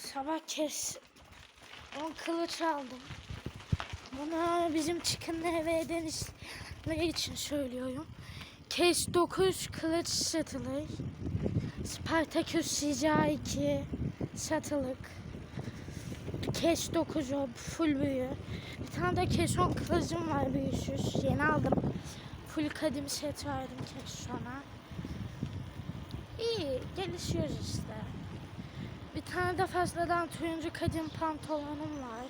Sabah kes on kılıç aldım. Bunu bizim çıkınlı eve denizleri için söylüyorum. Kes 9 kılıç satılır. Spartaküs Rica 2 satılık. Kes 9 o full büyü. Bir tane de kes 10 kılıcım var büyüsüz. Yeni aldım. Full kadim set verdim kes sonra. İyi gelişiyoruz işte. Bir tane de fazladan turuncu kadim pantolonum var.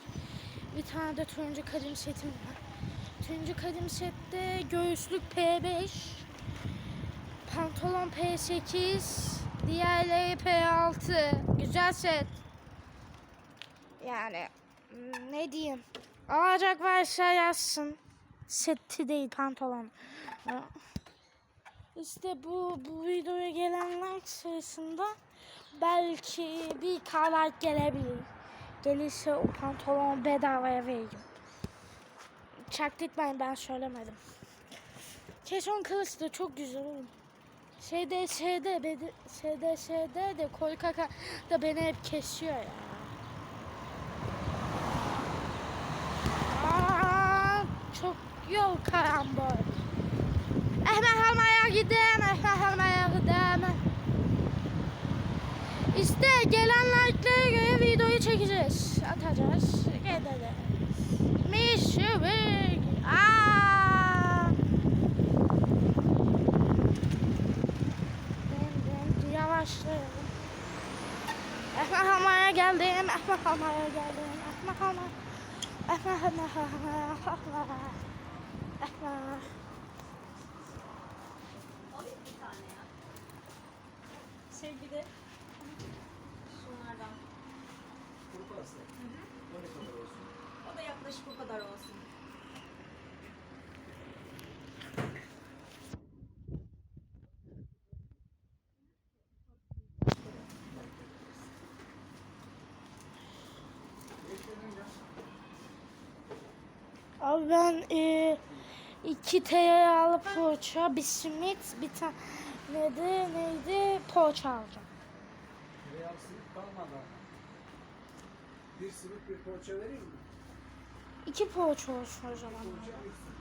Bir tane de turuncu kadim setim var. Turuncu kadim sette göğüslük P5, pantolon P8, diğerleri P6. Güzel set. Yani hmm, ne diyeyim? Alacak varsa yazsın. Seti değil pantolon. İşte bu bu videoya gelenler sayısında belki bir kadar gelebilir. Gelirse o pantolon bedavaya vereyim. Çaktırtmayın ben söylemedim. Keşon kılıç da çok güzel oğlum. Şeyde şeyde bedi- şeyde şeyde de kol kaka da beni hep kesiyor ya. Aa, çok yol karambol. Ekmek almaya gidelim, ekmek almaya gidelim. İşte gelen like'lara göre videoyu çekeceğiz. Atacağız. Gideceğiz. Mişübük. Aaa. Ben, ben yavaşlayalım. Ekmek almaya geldim. Ekmek almaya geldim. Ekmek almaya. Ekmek almaya. Ekmek. Ekmek. Alayım bir tane ya. Şey bir de şunlardan. Kuru pasta. O ne kadar olsun? Yaklaşık o kadar olsun. Abi ben e, iki tereyağlı poğaça, bir simit, bir tane de neydi poğaça alacağım. Tereyağı simit kalmadı ama. Bir simit bir poğaça vereyim mi? İki poğaça olsun o zaman. Poğaça abi. bir simit.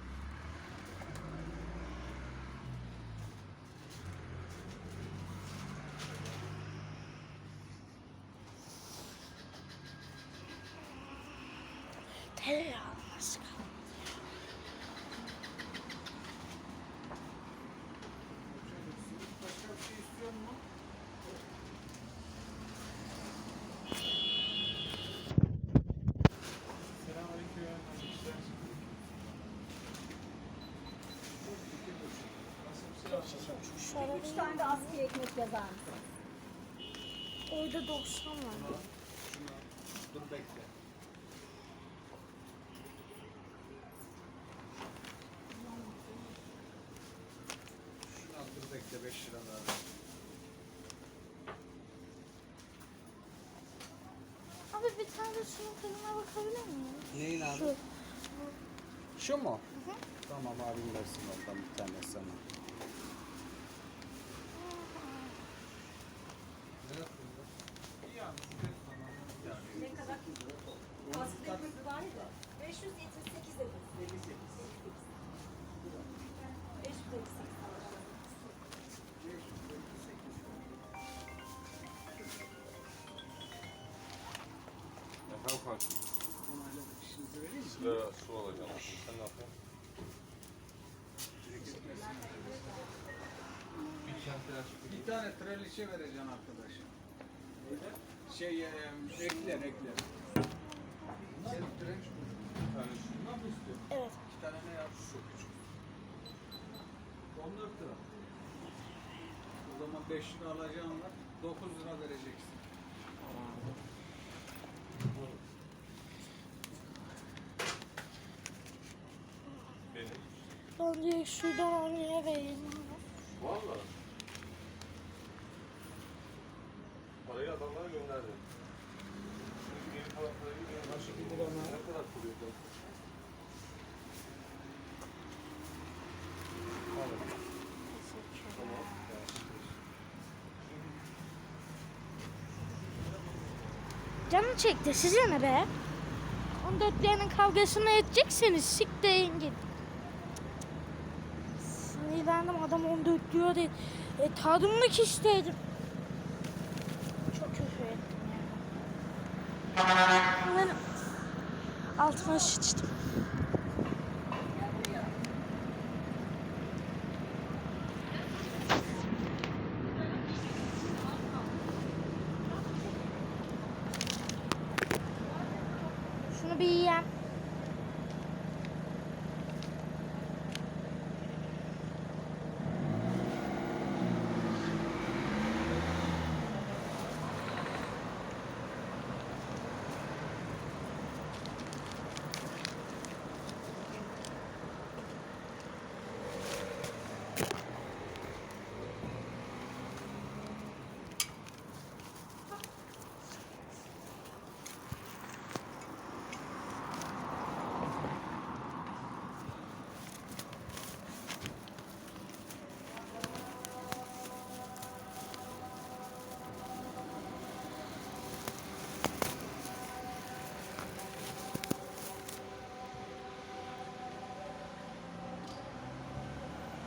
Tereyağlı nasıl kaldı? Poğaça bir simit. Başka bir şey istiyor mu? Selamünaleyküm. Nasılsın? Şöyle Üç tane de askıya ekmek yazar mısın? orada 90 var. Dur bekle. Şunu dur bekle 5 lira daha. Abi bir tane de şunun tadına bakabilir miyim? Neyin abi? Şu. Şu mu? Tamam abim versin oradan bir tane sana. Ya. 578 dedim. 58. 558 alacağım. Efendim kankim, Onayladık işinizi vereyim mi? sigara su alacağım. Sen ne yapıyorsun? Bir tane traliçe vereceksin arkadaşa. Şey, ekler, ekler. Senin trenç bu. Bir tane şu. Bundan mı istiyorsun? Evet. İki tane ne yap? Şu küçük. 14 lira. O zaman 5 lira alacağın var. 9 lira vereceksin. Ben direkt şuradan oraya vereyim. Valla. Parayı adamlara gönderdim. Canım çekti size ne be? 14'lerin kavgasını edecekseniz siktirin git. Sinirlendim adam 14 diyor diye. E, tadımlık istedim. Çok küfür ettim ya. Ben altıma sıçtım. Şunu bir yiyeyim.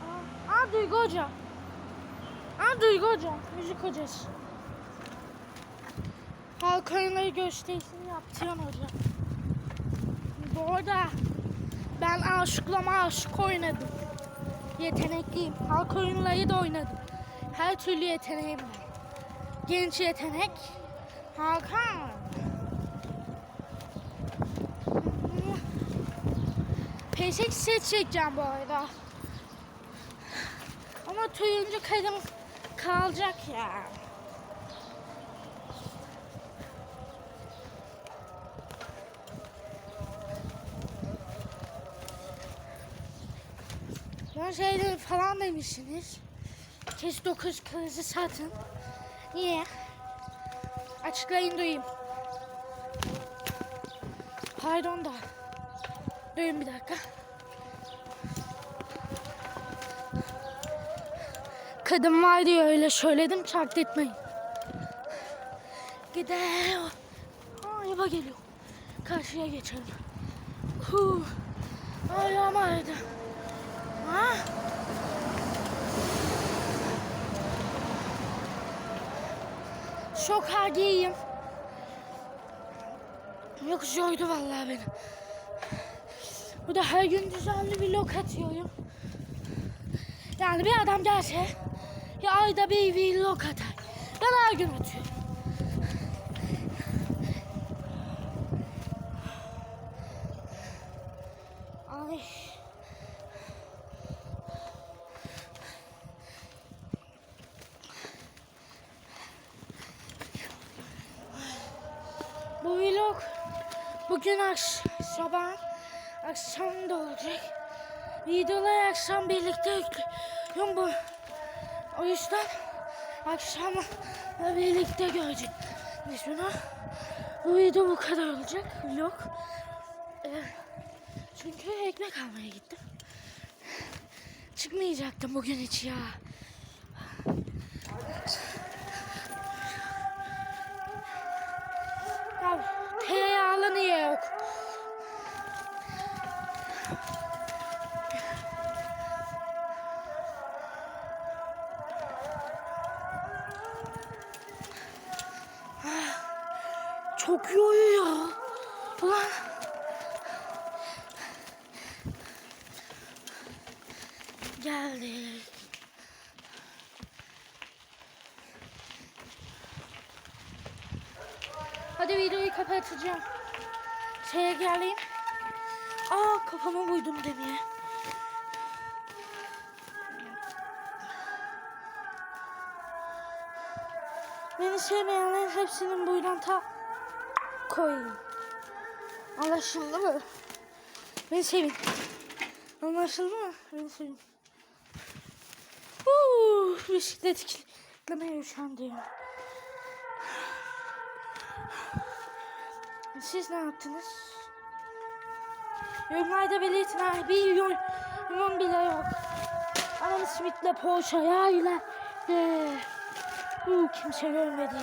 Aa, aa Duygu hocam. Aa Duygu hocam. Müzik hocası. Halk oyunları gösterisini yaptıran hocam. Bu arada ben aşıklama aşık oynadım. Yetenekliyim. Halk oyunları da oynadım. Her türlü yeteneğim var. Genç yetenek. Hakan. PS2 set çekeceğim bu arada. Ama turuncu kalem kalacak ya. Ben şeyleri falan demişsiniz. Kes 9 kılıcı satın. Niye? Açıklayın duyayım. Pardon da. Duyun bir dakika. Kadın var diye öyle söyledim çark etmeyin. Gidiyor. Aa yaba geliyor. Karşıya geçelim. Huh. Ayağım ağrıdı. Ha? Şok halindeyim. Yok zordu vallahi beni. Bu da her gün düzenli bir lok atıyorum. Yani bir adam gelse ya ayda bir vlog atar. Ben her gün atıyorum. Ay. Bu vlog bugün akş sabah akşam da olacak. Videoları akşam birlikte yüklüyorum bu. O yüzden akşam birlikte göreceksiniz bunu. Bu video bu kadar olacak vlog. Ee, çünkü ekmek almaya gittim. Çıkmayacaktım bugün hiç. Ya Geldik. Hadi videoyu kapatacağım. Şeye geleyim. Aa kafama vurdum demeye. Beni sevmeyenlerin hepsinin buyruğuna ta koyayım. Anlaşıldı mı? Beni sevin. Anlaşıldı mı? Beni sevin. Uuu, bisiklet kilitlemeye üşendim. Siz ne yaptınız? Yorumlarda belirtin ha. Bir yorum bile yok. Adam Smith'le Porsche. De. Uh, kimse görmedi.